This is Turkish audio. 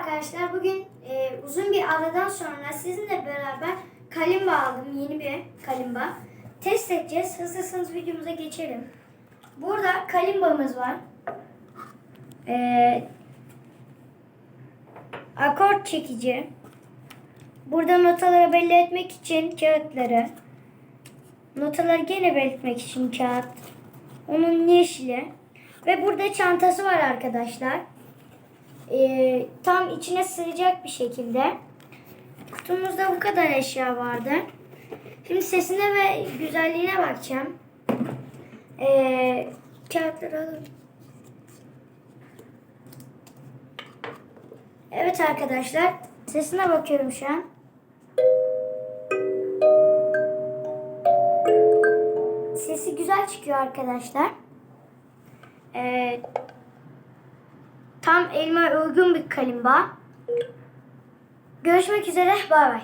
arkadaşlar. Bugün e, uzun bir aradan sonra sizinle beraber kalimba aldım. Yeni bir kalimba. Test edeceğiz. Hızlısınız videomuza geçelim. Burada kalimbamız var. E, akort çekici. Burada notaları belli etmek için kağıtları. Notaları gene belirtmek için kağıt. Onun yeşili. Ve burada çantası var arkadaşlar. Ee, tam içine sığacak bir şekilde. Kutumuzda bu kadar eşya vardı. Şimdi sesine ve güzelliğine bakacağım. Ee, kağıtları alalım. Evet arkadaşlar. Sesine bakıyorum şu an. Sesi güzel çıkıyor arkadaşlar. Ee, tam elime uygun bir kalimba. Görüşmek üzere. Bay bay.